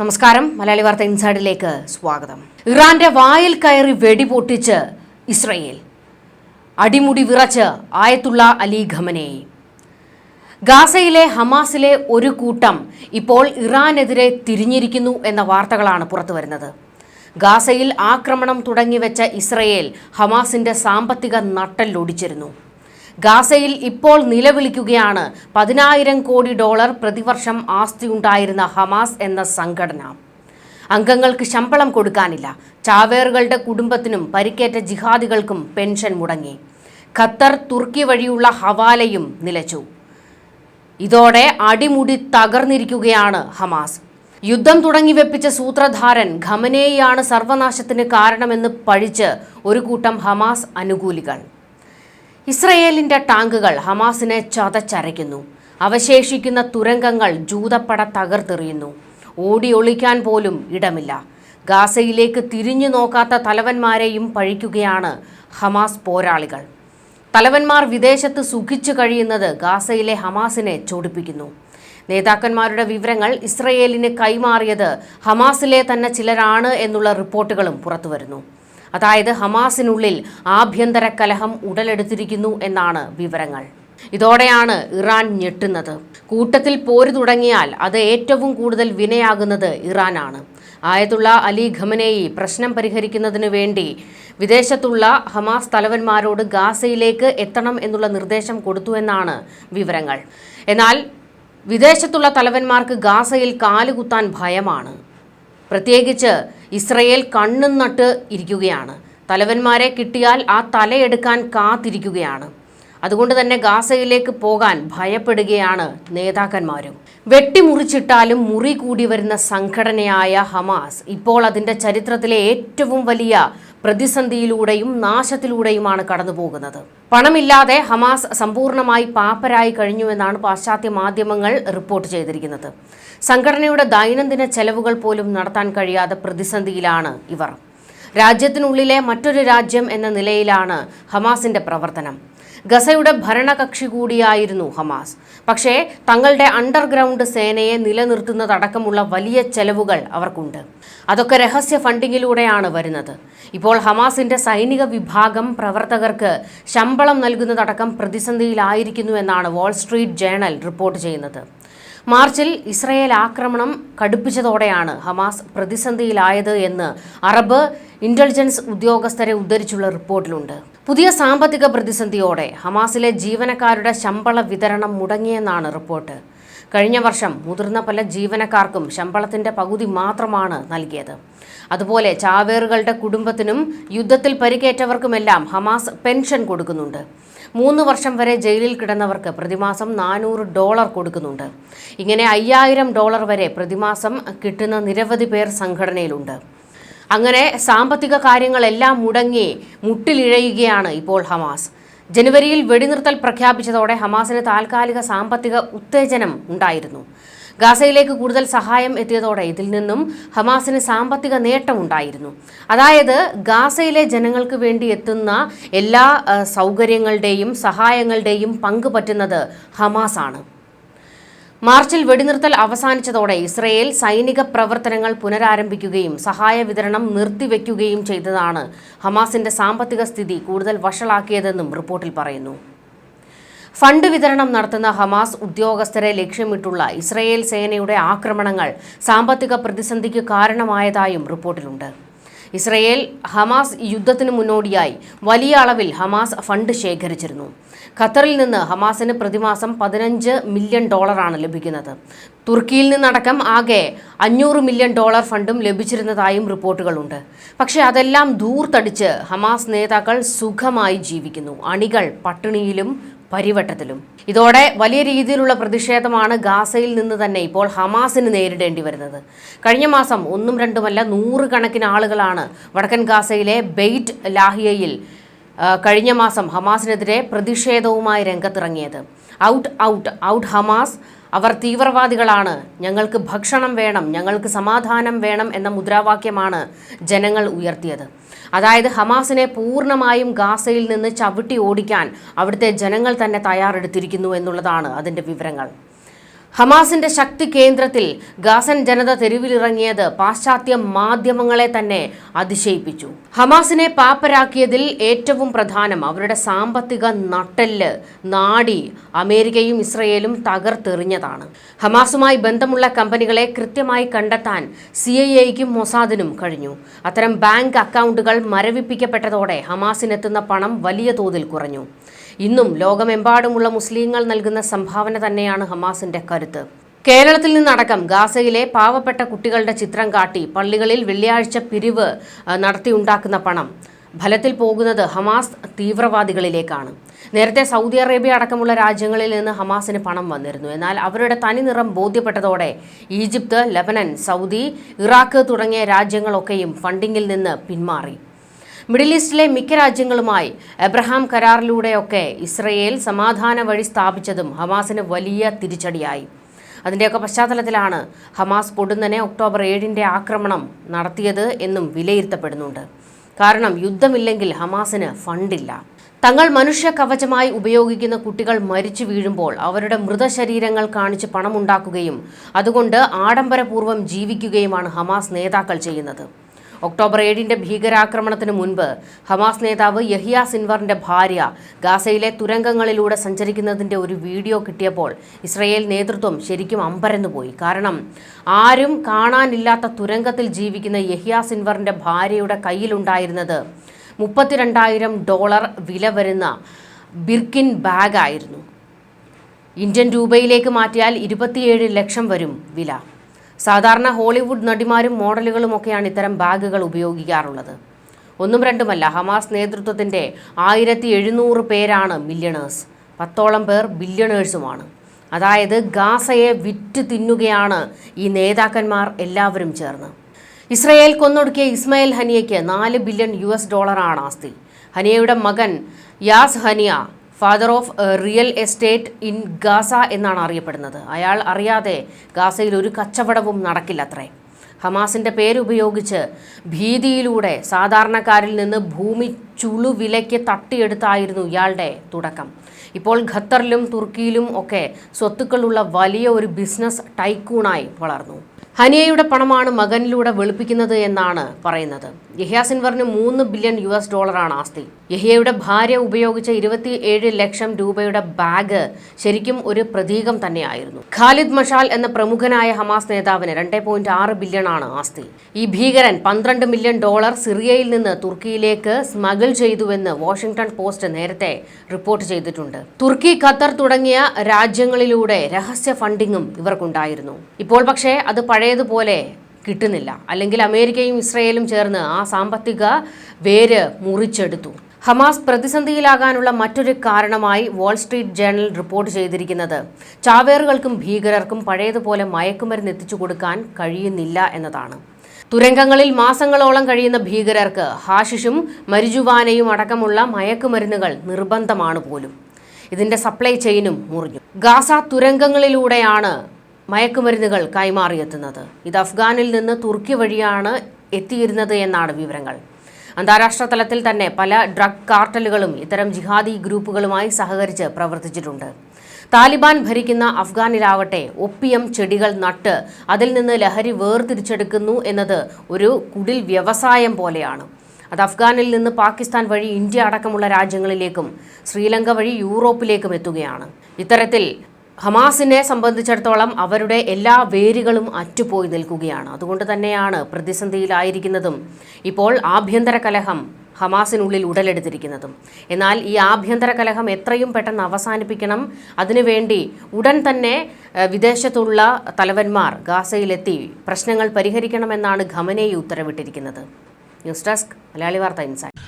നമസ്കാരം. മലയാളി വാർത്ത ഇൻസൈഡിലേക്ക് സ്വാഗതം. ഇറാന്റെ വായിൽ കയറി വെടിപൊട്ടിച്ച് ഇസ്രയേൽ. അടിമുടി വിറച്ച് ആയത്തുള്ള അലി ഖമനെ. ഗാസയിലെ ഹമാസിലെ ഒരു കൂട്ടം ഇപ്പോൾ ഇറാനെതിരെ തിരിഞ്ഞിരിക്കുന്നു എന്ന വാർത്തകളാണ് പുറത്തു വരുന്നത് ഗാസയിൽ ആക്രമണം തുടങ്ങിവെച്ച ഇസ്രയേൽ ഹമാസിന്റെ സാമ്പത്തിക നട്ടല്ലൊടിച്ചിരുന്നു ഗാസയിൽ ഇപ്പോൾ നിലവിളിക്കുകയാണ്. പതിനായിരം കോടി ഡോളർ പ്രതിവർഷം ആസ്തി ഉണ്ടായിരുന്ന ഹമാസ് എന്ന സംഘടന. അംഗങ്ങൾക്ക് ശമ്പളം കൊടുക്കാനില്ല. ചാവേറുകളുടെ കുടുംബത്തിനും പരിക്കേറ്റ ജിഹാദികൾക്കും പെൻഷൻ മുടങ്ങി. ഖത്തർ തുർക്കി വഴിയുള്ള ഹവാലയും നിലച്ചു. ഇതോടെ അടിമുടി തകർന്നിരിക്കുകയാണ് ഹമാസ്. യുദ്ധം തുടങ്ങി വെപ്പിച്ച സൂത്രധാരൻ ഖമനേയാണ് സർവനാശത്തിന് കാരണമെന്ന് പഴിച്ച് ഒരു കൂട്ടം ഹമാസ് അനുകൂലികൾ. ഇസ്രയേലിന്റെ ടാങ്കുകൾ ഹമാസിനെ ചതച്ചരയ്ക്കുന്നു. അവശേഷിക്കുന്ന തുരങ്കങ്ങൾ ജൂതപ്പട തകർത്തെറിയുന്നു. ഓടി ഒളിക്കാൻ പോലും ഇടമില്ല. ഗാസയിലേക്ക് തിരിഞ്ഞു നോക്കാത്ത തലവന്മാരെയും പഴിക്കുകയാണ് ഹമാസ് പോരാളികൾ. തലവന്മാർ വിദേശത്ത് സുഖിച്ചു കഴിയുന്നത് ഗാസയിലെ ഹമാസിനെ ചൊടിപ്പിക്കുന്നു. നേതാക്കന്മാരുടെ വിവരങ്ങൾ ഇസ്രയേലിന് കൈമാറിയത് ഹമാസിലെ തന്നെ ചിലരാണ് എന്നുള്ള റിപ്പോർട്ടുകളും പുറത്തുവരുന്നു. അതായത് ഹമാസിനുള്ളിൽ ആഭ്യന്തര കലഹം ഉടലെടുത്തിരിക്കുന്നു എന്നാണ് വിവരങ്ങൾ. ഇതോടെയാണ് ഇറാൻ ഞെട്ടുന്നത്. കൂട്ടത്തിൽ പോര് തുടങ്ങിയാൽ അത് ഏറ്റവും കൂടുതൽ വിനയാകുന്നത് ഇറാനാണ്. ആയതുള്ള അലി ഖമനേയി പ്രശ്നം പരിഹരിക്കുന്നതിന് വേണ്ടി വിദേശത്തുള്ള ഹമാസ് തലവന്മാരോട് ഗാസയിലേക്ക് എത്തണം എന്നുള്ള നിർദ്ദേശം കൊടുത്തു എന്നാണ് വിവരങ്ങൾ. എന്നാൽ വിദേശത്തുള്ള തലവന്മാർക്ക് ഗാസയിൽ കാലുകുത്താൻ ഭയമാണ്. പ്രത്യേകിച്ച് ഇസ്രയേൽ കണ്ണും നട്ട് ഇരിക്കുകയാണ്. തലവന്മാരെ കിട്ടിയാൽ ആ തലയെടുക്കാൻ കാത്തിരിക്കുകയാണ്. അതുകൊണ്ട് തന്നെ ഗാസയിലേക്ക് പോകാൻ ഭയപ്പെടുകയാണ് നേതാക്കന്മാരും. വെട്ടിമുറിച്ചിട്ടാലും മുറി കൂടി വരുന്ന സംഘടനയായ ഹമാസ് ഇപ്പോൾ അതിന്റെ ചരിത്രത്തിലെ ഏറ്റവും വലിയ പ്രതിസന്ധിയിലൂടെയും നാശത്തിലൂടെയുമാണ് കടന്നു പോകുന്നത് പണമില്ലാതെ ഹമാസ് സമ്പൂർണമായി പാപ്പരായി കഴിഞ്ഞുവെന്നാണ് പാശ്ചാത്യ മാധ്യമങ്ങൾ റിപ്പോർട്ട് ചെയ്തിരിക്കുന്നത്. സംഘടനയുടെ ദൈനംദിന ചെലവുകൾ പോലും നടത്താൻ കഴിയാത്ത പ്രതിസന്ധിയിലാണ് ഇവർ. രാജ്യത്തിനുള്ളിലെ മറ്റൊരു രാജ്യം എന്ന നിലയിലാണ് ഹമാസിന്റെ പ്രവർത്തനം. ഗസയുടെ ഭരണകക്ഷി കൂടിയായിരുന്നു ഹമാസ്. പക്ഷേ തങ്ങളുടെ അണ്ടർഗ്രൗണ്ട് സേനയെ നിലനിർത്തുന്നതടക്കമുള്ള വലിയ ചെലവുകൾ അവർക്കുണ്ട്. അതൊക്കെ രഹസ്യ ഫണ്ടിങ്ങിലൂടെയാണ് വരുന്നത്. ഇപ്പോൾ ഹമാസിന്റെ സൈനിക വിഭാഗം പ്രവർത്തകർക്ക് ശമ്പളം നൽകുന്നതടക്കം പ്രതിസന്ധിയിലായിരിക്കുന്നു എന്നാണ് വാൾസ്ട്രീറ്റ് ജേണൽ റിപ്പോർട്ട് ചെയ്യുന്നത്. മാർച്ചിൽ ഇസ്രയേൽ ആക്രമണം കടുപ്പിച്ചതോടെയാണ് ഹമാസ് പ്രതിസന്ധിയിലായത് എന്ന് അറബ് ഇന്റലിജൻസ് ഉദ്യോഗസ്ഥരെ ഉദ്ധരിച്ചുള്ള റിപ്പോർട്ടിലുണ്ട്. പുതിയ സാമ്പത്തിക പ്രതിസന്ധിയോടെ ഹമാസിലെ ജീവനക്കാരുടെ ശമ്പള വിതരണം മുടങ്ങിയെന്നാണ് റിപ്പോർട്ട്. കഴിഞ്ഞ വർഷം മുതിർന്ന പല ജീവനക്കാർക്കും ശമ്പളത്തിന്റെ പകുതി മാത്രമാണ് നൽകിയത്. അതുപോലെ ചാവേറുകളുടെ കുടുംബത്തിനും യുദ്ധത്തിൽ പരിക്കേറ്റവർക്കുമെല്ലാം ഹമാസ് പെൻഷൻ കൊടുക്കുന്നുണ്ട്. മൂന്ന് വർഷം വരെ ജയിലിൽ കിടന്നവർക്ക് പ്രതിമാസം നാനൂറ് ഡോളർ കൊടുക്കുന്നുണ്ട്. ഇങ്ങനെ അയ്യായിരം ഡോളർ വരെ പ്രതിമാസം കിട്ടുന്ന നിരവധി പേർ സംഘടനയിലുണ്ട്. അങ്ങനെ സാമ്പത്തിക കാര്യങ്ങളെല്ലാം മുടങ്ങി മുട്ടിലിഴയുകയാണ് ഇപ്പോൾ ഹമാസ്. ജനുവരിയിൽ വെടിനിർത്തൽ പ്രഖ്യാപിച്ചതോടെ ഹമാസിന് താൽക്കാലിക സാമ്പത്തിക ഉത്തേജനം ഉണ്ടായിരുന്നു. ഗാസയിലേക്ക് കൂടുതൽ സഹായം എത്തിയതോടെ ഇതിൽ നിന്നും ഹമാസിന് സാമ്പത്തിക നേട്ടമുണ്ടായിരുന്നു അതായത് ഗാസയിലെ ജനങ്ങൾക്ക് വേണ്ടി എത്തുന്ന എല്ലാ സൗകര്യങ്ങളുടെയും സഹായങ്ങളുടെയും പങ്ക് പറ്റുന്നത് ഹമാസാണ്. മാർച്ചിൽ വെടിനിർത്തൽ അവസാനിച്ചതോടെ ഇസ്രയേൽ സൈനിക പ്രവർത്തനങ്ങൾ പുനരാരംഭിക്കുകയും സഹായ വിതരണം നിർത്തിവെക്കുകയും ചെയ്തതാണ് ഹമാസിന്റെ സാമ്പത്തിക സ്ഥിതി കൂടുതൽ വഷളാക്കിയതെന്നും റിപ്പോർട്ടിൽ പറയുന്നു. ഫണ്ട് വിതരണം നടത്തുന്ന ഹമാസ് ഉദ്യോഗസ്ഥരെ ലക്ഷ്യമിട്ടുള്ള ഇസ്രയേൽ സേനയുടെ ആക്രമണങ്ങൾ സാമ്പത്തിക പ്രതിസന്ധിക്ക് കാരണമായതായും റിപ്പോർട്ടിലുണ്ട്. ഇസ്രയേൽ ഹമാസ് യുദ്ധത്തിന് മുന്നോടിയായി വലിയ അളവിൽ ഹമാസ് ഫണ്ട് ശേഖരിച്ചിരുന്നു. ഖത്തറിൽ നിന്ന് ഹമാസിന് പ്രതിമാസം പതിനഞ്ച് മില്യൺ ഡോളറാണ് ലഭിക്കുന്നത്. തുർക്കിയിൽ നിന്നടക്കം ആകെ അഞ്ഞൂറ് മില്യൺ ഡോളർ ഫണ്ടും ലഭിച്ചിരുന്നതായും റിപ്പോർട്ടുകളുണ്ട്. പക്ഷേ അതെല്ലാം ദൂർത്തടിച്ച് ഹമാസ് നേതാക്കൾ സുഖമായി ജീവിക്കുന്നു. അണികൾ പട്ടിണിയിലും പരിവട്ടത്തിലും. ഇതോടെ വലിയ രീതിയിലുള്ള പ്രതിഷേധമാണ് ഗാസയിൽ നിന്ന് തന്നെ ഇപ്പോൾ ഹമാസിന് നേരിടേണ്ടി വരുന്നത്. കഴിഞ്ഞ മാസം ഒന്നും രണ്ടുമല്ല നൂറുകണക്കിന് ആളുകളാണ് വടക്കൻ ഗാസയിലെ ബെയ്റ്റ് ലാഹിയയിൽ കഴിഞ്ഞ മാസം ഹമാസിനെതിരെ പ്രതിഷേധവുമായി രംഗത്തിറങ്ങിയത്. ഔട്ട് ഔട്ട് ഔട്ട് ഹമാസ് അവർ തീവ്രവാദികളാണ്. ഞങ്ങൾക്ക് ഭക്ഷണം വേണം ഞങ്ങൾക്ക് സമാധാനം വേണം എന്ന മുദ്രാവാക്യമാണ് ജനങ്ങൾ ഉയർത്തിയത്. അതായത് ഹമാസിനെ പൂർണമായും ഗാസയിൽ നിന്ന് ചവിട്ടി ഓടിക്കാൻ അവിടുത്തെ ജനങ്ങൾ തന്നെ തയ്യാറെടുത്തിരിക്കുന്നു എന്നുള്ളതാണ് അതിന്റെ വിവരങ്ങൾ. ഹമാസിന്റെ ശക്തി കേന്ദ്രത്തിൽ ഗാസൻ ജനത തെരുവിലിറങ്ങിയത് പാശ്ചാത്യ മാധ്യമങ്ങളെ തന്നെ അതിശയിപ്പിച്ചു. ഹമാസിനെ പാപ്പരാക്കിയതിൽ ഏറ്റവും പ്രധാനം അവരുടെ സാമ്പത്തിക നട്ടെല്ല് നാടി അമേരിക്കയും ഇസ്രയേലും തകർത്തെറിഞ്ഞതാണ്. ഹമാസുമായി ബന്ധമുള്ള കമ്പനികളെ കൃത്യമായി കണ്ടെത്താൻ സി ഐ എയ്ക്കും മൊസാദിനും കഴിഞ്ഞു. അത്തരം ബാങ്ക് അക്കൗണ്ടുകൾ മരവിപ്പിക്കപ്പെട്ടതോടെ ഹമാസിനെത്തുന്ന പണം വലിയ തോതിൽ കുറഞ്ഞു. ഇന്നും ലോകമെമ്പാടുമുള്ള മുസ്ലിങ്ങൾ നൽകുന്ന സംഭാവന തന്നെയാണ് ഹമാസിന്റെ കരുത്ത്. കേരളത്തിൽ നിന്നടക്കം ഗാസയിലെ പാവപ്പെട്ട കുട്ടികളുടെ ചിത്രം കാട്ടി പള്ളികളിൽ വെള്ളിയാഴ്ച പിരിവ് നടത്തിയുണ്ടാക്കുന്ന പണം. ഫലത്തിൽ പോകുന്നത് ഹമാസ് തീവ്രവാദികളിലേക്കാണ്. നേരത്തെ സൗദി അറേബ്യ അടക്കമുള്ള രാജ്യങ്ങളിൽ നിന്ന് ഹമാസിന് പണം വന്നിരുന്നു. എന്നാൽ അവരുടെ തനിനിറം ബോധ്യപ്പെട്ടതോടെ ഈജിപ്ത് ലബനൻ സൗദി ഇറാഖ് തുടങ്ങിയ രാജ്യങ്ങളൊക്കെയും ഫണ്ടിങ്ങിൽ നിന്ന് പിന്മാറി. മിഡിൽ ഈസ്റ്റിലെ മിക്ക രാജ്യങ്ങളുമായി എബ്രഹാം കരാറിലൂടെയൊക്കെ ഇസ്രയേൽ സമാധാന വഴി സ്ഥാപിച്ചതും ഹമാസിന് വലിയ തിരിച്ചടിയായി. അതിന്റെയൊക്കെ പശ്ചാത്തലത്തിലാണ് ഹമാസ് പൊടുന്നനെ ഒക്ടോബർ ഏഴിന്റെ ആക്രമണം നടത്തിയത് എന്നും വിലയിരുത്തപ്പെടുന്നുണ്ട്. കാരണം യുദ്ധമില്ലെങ്കിൽ ഹമാസിന് ഫണ്ടില്ല. തങ്ങൾ മനുഷ്യ കവചമായി ഉപയോഗിക്കുന്ന കുട്ടികൾ മരിച്ചു വീഴുമ്പോൾ അവരുടെ മൃതശരീരങ്ങൾ കാണിച്ച് പണമുണ്ടാക്കുകയും അതുകൊണ്ട് ആഡംബരപൂർവം ജീവിക്കുകയുമാണ് ഹമാസ് നേതാക്കൾ ചെയ്യുന്നത്. ഒക്ടോബർ ഏഴിന്റെ ഭീകരാക്രമണത്തിന് മുൻപ് ഹമാസ് നേതാവ് യഹിയ സിൻവറിന്റെ ഭാര്യ ഗാസയിലെ തുരങ്കങ്ങളിലൂടെ സഞ്ചരിക്കുന്നതിന്റെ ഒരു വീഡിയോ കിട്ടിയപ്പോൾ ഇസ്രയേൽ നേതൃത്വം ശരിക്കും അമ്പരന്നുപോയി. കാരണം ആരും കാണാനില്ലാത്ത തുരങ്കത്തിൽ ജീവിക്കുന്ന യഹിയ സിൻവറിന്റെ ഭാര്യയുടെ കയ്യിലുണ്ടായിരുന്നത് മുപ്പത്തിരണ്ടായിരം ഡോളർ വില വരുന്ന ബിർക്കിൻ ബാഗായിരുന്നു. ഇന്ത്യൻ രൂപയിലേക്ക് മാറ്റിയാൽ ഇരുപത്തിയേഴ് ലക്ഷം വരും വില. സാധാരണ ഹോളിവുഡ് നടിമാരും മോഡലുകളുമൊക്കെയാണ് ഇത്തരം ബാഗുകൾ ഉപയോഗിക്കാറുള്ളത്. ഒന്നും രണ്ടുമല്ല ഹമാസ് നേതൃത്വത്തിന്റെ ആയിരത്തി എഴുന്നൂറ് പേരാണ് മില്യണേഴ്സ്. പത്തോളം പേർ ബില്യണേഴ്സുമാണ്. അതായത് ഗാസയെ വിറ്റ് തിന്നുകയാണ് ഈ നേതാക്കന്മാർ എല്ലാവരും ചേർന്ന്. ഇസ്രയേൽ കൊന്നൊടുക്കിയ ഇസ്മായിൽ ഹനിയയ്ക്ക് നാല് ബില്യൺ യു എസ് ഡോളറാണ് ആസ്തി. ഹനിയയുടെ മകൻ Yaz Haniyeh father of real estate in Gaza എന്നാണ് അറിയപ്പെടുന്നത്. അയാൾ അറിയാതെ ഗാസയിൽ ഒരു കച്ചവടവും നടക്കില്ലത്രേ. ഹമാസിന്റെ പേരുപയോഗിച്ച് ഭീതിയിലൂടെ സാധാരണക്കാരിൽ നിന്ന് ഭൂമി ചുളുവിലയ്ക്ക് തട്ടിയെടുത്തായിരുന്നു ഇയാളുടെ തുടക്കം. ഇപ്പോൾ ഖത്തറിലും തുർക്കിയിലും ഒക്കെ സ്വത്തുക്കളുള്ള വലിയ ഒരു ബിസിനസ് ടൈക്കൂണായി വളർന്നു. ഹനിയയുടെ പണമാണ് മകനിലൂടെ വെളുപ്പിക്കുന്നത് എന്നാണ് പറയുന്നത്. യഹിയ സിൻവറിന് മൂന്ന് ബില്യൺ യു എസ് ഡോളറാണ് ആസ്തി. യഹിയയുടെ ഭാര്യ ഉപയോഗിച്ച ഇരുപത്തി ഏഴ് ലക്ഷം രൂപയുടെ ബാഗ് ശരിക്കും ഒരു പ്രതീകം തന്നെയായിരുന്നു. ഖാലിദ് മഷാൽ എന്ന പ്രമുഖനായ ഹമാസ് നേതാവിന് രണ്ട് പോയിന്റ് ആറ് ആസ്തി. ഈ ഭീകരൻ പന്ത്രണ്ട് മില്യൺ ഡോളർ സിറിയയിൽ നിന്ന് തുർക്കിയിലേക്ക് സ്മഗിൾ ചെയ്തുവെന്ന് വാഷിംഗ്ടൺ പോസ്റ്റ് നേരത്തെ റിപ്പോർട്ട് ചെയ്തിട്ടുണ്ട്. തുർക്കി ഖത്തർ തുടങ്ങിയ രാജ്യങ്ങളിലൂടെ രഹസ്യ ഫണ്ടിങ്ങും ഇവർക്കുണ്ടായിരുന്നു. ഇപ്പോൾ പക്ഷേ അത് പഴയതുപോലെ കിട്ടുന്നില്ല. അല്ലെങ്കിൽ അമേരിക്കയും ഇസ്രയേലും ചേർന്ന് ആ സാമ്പത്തിക വേര് മുറിച്ചെടുത്തു. ഹമാസ് പ്രതിസന്ധിയിലാകാനുള്ള മറ്റൊരു കാരണമായി വാൾസ്ട്രീറ്റ് ജേണൽ റിപ്പോർട്ട് ചെയ്തിരിക്കുന്നത് ചാവേറുകൾക്കും ഭീകരർക്കും പഴയതുപോലെ മയക്കുമരുന്ന് എത്തിച്ചു കൊടുക്കാൻ കഴിയുന്നില്ല എന്നതാണ്. തുരങ്കങ്ങളിൽ മാസങ്ങളോളം കഴിയുന്ന ഭീകരർക്ക് ഹാഷിഷും മരിജുവാനയും അടക്കമുള്ള മയക്കുമരുന്നുകൾ നിർബന്ധമാണ് പോലും. ഇതിന്റെ സപ്ലൈ ചെയിനും മുറിഞ്ഞു. ഗാസ തുരങ്കങ്ങളിലൂടെയാണ് മയക്കുമരുന്നുകൾ കൈമാറിയെത്തുന്നത്. ഇത് അഫ്ഗാനിൽ നിന്ന് തുർക്കി വഴിയാണ് എത്തിയിരുന്നത് എന്നാണ് വിവരങ്ങൾ. അന്താരാഷ്ട്ര തലത്തിൽ തന്നെ പല ഡ്രഗ് കാർട്ടലുകളും ഇത്തരം ജിഹാദി ഗ്രൂപ്പുകളുമായി സഹകരിച്ച് പ്രവർത്തിച്ചിട്ടുണ്ട്. താലിബാൻ ഭരിക്കുന്ന അഫ്ഗാനിലാവട്ടെ ഒപ്പിയം ചെടികൾ നട്ട് അതിൽ നിന്ന് ലഹരി വേർതിരിച്ചെടുക്കുന്നു എന്നത് ഒരു കുടിൽ വ്യവസായം പോലെയാണ്. അത് അഫ്ഗാനിൽ നിന്ന് പാകിസ്ഥാൻ വഴി ഇന്ത്യ അടക്കമുള്ള രാജ്യങ്ങളിലേക്കും ശ്രീലങ്ക വഴി യൂറോപ്പിലേക്കും എത്തുകയാണ്. ഇത്തരത്തിൽ ഹമാസിനെ സംബന്ധിച്ചിടത്തോളം അവരുടെ എല്ലാ വേരുകളും അറ്റുപോയി നിൽക്കുകയാണ്. അതുകൊണ്ട് തന്നെയാണ് പ്രതിസന്ധിയിലായിരിക്കുന്നതും ഇപ്പോൾ ആഭ്യന്തര കലഹം ഹമാസിനുള്ളിൽ ഉടലെടുത്തിരിക്കുന്നതും. എന്നാൽ ഈ ആഭ്യന്തര കലഹം എത്രയും പെട്ടെന്ന് അവസാനിപ്പിക്കണം. അതിനുവേണ്ടി ഉടൻ തന്നെ വിദേശത്തുള്ള തലവന്മാർ ഗാസയിലെത്തി പ്രശ്നങ്ങൾ പരിഹരിക്കണമെന്നാണ് Khamenei ഉത്തരവിട്ടിരിക്കുന്നത്. News desk Malayali Vartha insight